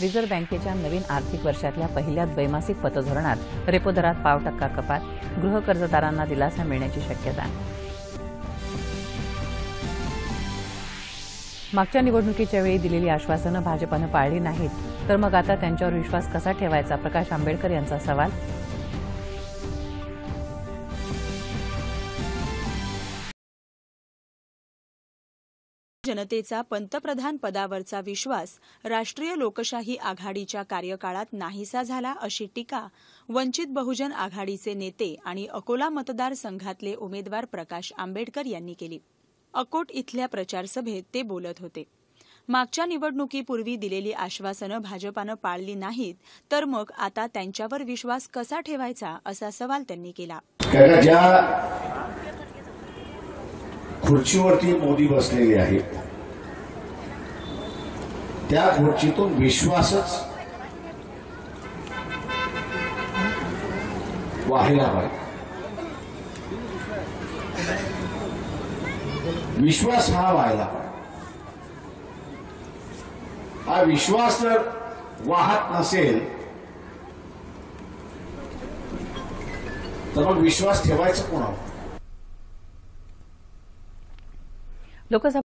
Reserve बँकेच्या नवीन आर्थिक वर्षातल्या पहिल्या द्वैमासिक पतधोरणात रेपो दरात पाव टक्का कपात गृह कर्जदारांना दिलासा मिळण्याची शक्यता. मागच्या निवडणुकीच्या वेळी दिलेली आश्वासनं भाजपनं पाळली नाहीत तर मग आता त्यांच्यावर विश्वास कसा ठेवायचा? प्रकाश आंबेडकर यांचा सवाल जनतेचा पंतप्रधान पदावरचा विश्वास राष्ट्रीय लोकशाही आघाडीच्या कार्यकाळात नाहीसा झाला अशी टीका वंचित बहुजन आघाडीचे नेते आणि अकोला मतदारसंघातले उमेदवार प्रकाश आंबेडकर यांनी केली. अकोट इथल्या प्रचारसभेत ते बोलत होते. मागच्या निवडणुकीपूर्वी दिलेली आश्वासनं भाजपानं पाळली नाहीत तर मग आता त्यांच्यावर विश्वास कसा ठेवायचा असा सवाल त्यांनी केला. खुर्चीवरती मोदी बसलेले आहेत. त्या खुर्चीतून विश्वासच व्हायला पाहिजे. विश्वास हा व्हायला हा विश्वास जर वाहत नसेल तर मग विश्वास ठेवायचा कोणावर? lo que se